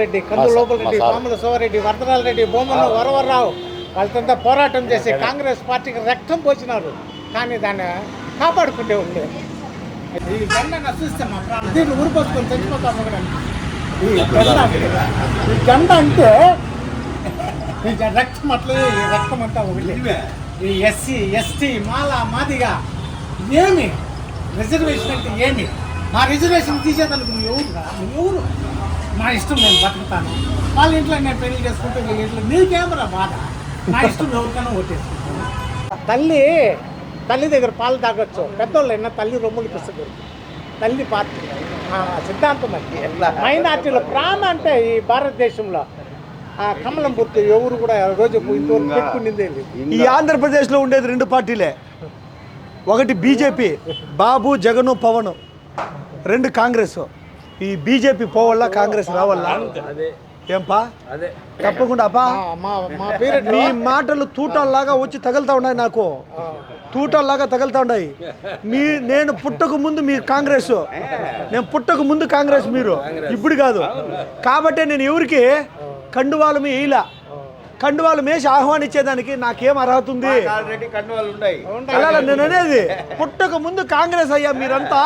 రెడ్డి కందు లోపల రెడ్డి పాముల శివారెడ్డి వరదరాల రెడ్డి బొమ్మల వరవరరావు వాళ్ళతో పోరాటం చేసి కాంగ్రెస్ పార్టీకి రక్తం పోసినారు. కానీ దాన్ని కాపాడుకుంటే ఉండే. ఈ జెండా చూస్తే మా ప్రాణం. దీన్ని ఊరిపోసుకొని చచ్చిపోతాము కూడా ఈ జెండా అంటే ఈ జెండా అంటే ఈ రక్తం అట్లే ఈ రక్తం అంతా ఒకటి. ఈ ఎస్సీ ఎస్టీ మాల మాదిగా ఏమి? రిజర్వేషన్ అంటే ఏమి? మా రిజర్వేషన్ తీసేదానికి నువ్వు ఎవరురా నువ్వు ఎవరు? నా ఇష్టం నేను బతుకుతాను. వాళ్ళ ఇంట్లో నేను పెళ్ళి చేసుకుంటే వీళ్ళ ఇంట్లో నీకేమరా బాధ? నా ఇష్టం ఎవరికైనా ఓటేసుకుంటాను. తల్లి తల్లి దగ్గర పాలు తాగొచ్చు. పెద్దోళ్ళు అయినా తల్లి రొమ్ములు పిస్తుంది తల్లి పార్టీ ఆ సిద్ధాంతం అది. మైనార్టీల ప్రాణ అంటే ఈ భారతదేశంలో. ఆ కమలం గుర్తు ఎవరు కూడా రోజు ఇంతవరకు పెట్టుకునిందే ఈ ఆంధ్రప్రదేశ్లో ఉండేది రెండు పార్టీలే. ఒకటి బీజేపీ బాబు జగను పవన్. రెండు కాంగ్రెస్. ఈ బీజేపీ పోవల్ల కాంగ్రెస్ రావల్ల? ఏంపా? తప్పకుండా అప్పా మా మా పీరియడ్ మీ మాటలు తూటాల్లాగా వచ్చి తగులుతా ఉన్నాయి నాకు. తూటాల్లాగా తగులుతా ఉన్నాయి. మీ నేను పుట్టక ముందు మీరు కాంగ్రెస్. నేను పుట్టక ముందు కాంగ్రెస్ మీరు. ఇప్పుడు కాదు. కాబట్టి నేను ఎవరికి? కండువాలు మీ ఇలా కండువాలు మేసి ఆహ్వానించేదానికి నాకేం అర్హత ఉంది? ఆల్రెడీ కండువాలు ఉన్నాయి. అలా నేను అనేది పుట్టక ముందు కాంగ్రెస్ అయ్యా మీరంతా.